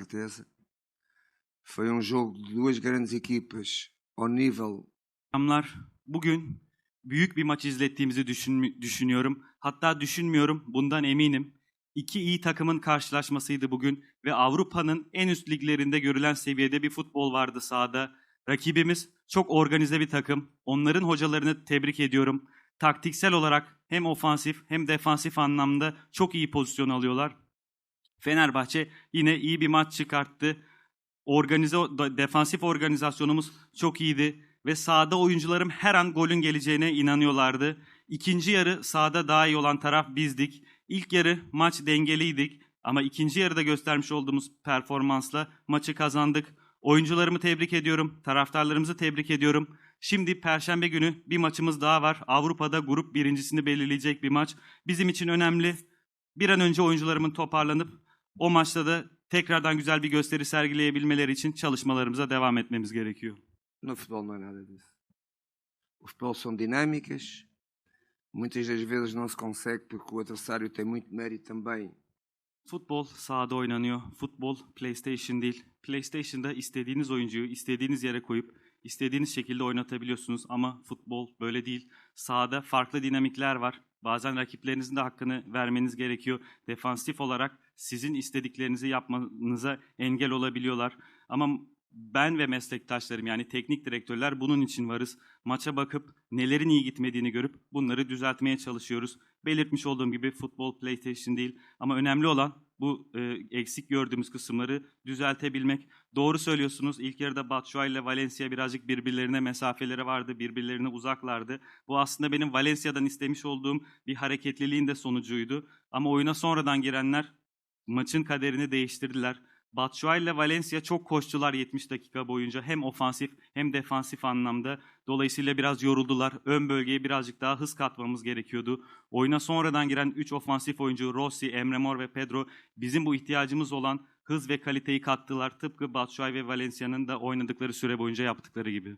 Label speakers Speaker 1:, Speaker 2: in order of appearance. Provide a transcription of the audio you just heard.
Speaker 1: certeza. Foi um jogo de duas grandes equipas ao nível
Speaker 2: Selamlar. Bugün büyük bir maç izlettiğimizi düşün- düşünüyorum. Hatta düşünmüyorum, bundan eminim. İki iyi takımın karşılaşmasıydı bugün ve Avrupa'nın en üst liglerinde görülen seviyede bir futbol vardı sahada. Rakibimiz çok organize bir takım. Onların hocalarını tebrik ediyorum. Taktiksel olarak hem ofansif hem defansif anlamda çok iyi pozisyon alıyorlar. Fenerbahçe yine iyi bir maç çıkarttı. Organize defansif organizasyonumuz çok iyiydi ve sahada oyuncularım her an golün geleceğine inanıyorlardı. İkinci yarı sahada daha iyi olan taraf bizdik. İlk yarı maç dengeliydik ama ikinci yarıda göstermiş olduğumuz performansla maçı kazandık. Oyuncularımı tebrik ediyorum, taraftarlarımızı tebrik ediyorum. Şimdi Perşembe günü bir maçımız daha var. Avrupa'da grup birincisini belirleyecek bir maç. Bizim için önemli. Bir an önce oyuncularımın toparlanıp o maçta da tekrardan güzel bir gösteri sergileyebilmeleri için çalışmalarımıza devam etmemiz gerekiyor.
Speaker 1: No futebol não é nada disso. O futebol são dinâmicas, muitas das vezes não se consegue porque o adversário tem muito mérito também
Speaker 2: Futbol sahada oynanıyor. Futbol PlayStation değil. PlayStation'da istediğiniz oyuncuyu istediğiniz yere koyup istediğiniz şekilde oynatabiliyorsunuz ama futbol böyle değil. Sahada farklı dinamikler var. Bazen rakiplerinizin de hakkını vermeniz gerekiyor. Defansif olarak sizin istediklerinizi yapmanıza engel olabiliyorlar. Ama ben ve meslektaşlarım yani teknik direktörler bunun için varız. Maça bakıp nelerin iyi gitmediğini görüp bunları düzeltmeye çalışıyoruz. Belirtmiş olduğum gibi futbol PlayStation değil ama önemli olan bu e, eksik gördüğümüz kısımları düzeltebilmek. Doğru söylüyorsunuz. İlk yarıda Batshuayi ile Valencia birazcık birbirlerine mesafeleri vardı, birbirlerine uzaklardı. Bu aslında benim Valencia'dan istemiş olduğum bir hareketliliğin de sonucuydu. Ama oyuna sonradan girenler maçın kaderini değiştirdiler. Batshuayi ile Valencia çok koştular 70 dakika boyunca hem ofansif hem defansif anlamda. Dolayısıyla biraz yoruldular. Ön bölgeye birazcık daha hız katmamız gerekiyordu. Oyuna sonradan giren 3 ofansif oyuncu Rossi, Emre Mor ve Pedro bizim bu ihtiyacımız olan hız ve kaliteyi kattılar. Tıpkı Batshuayi ve Valencia'nın da oynadıkları süre boyunca yaptıkları gibi.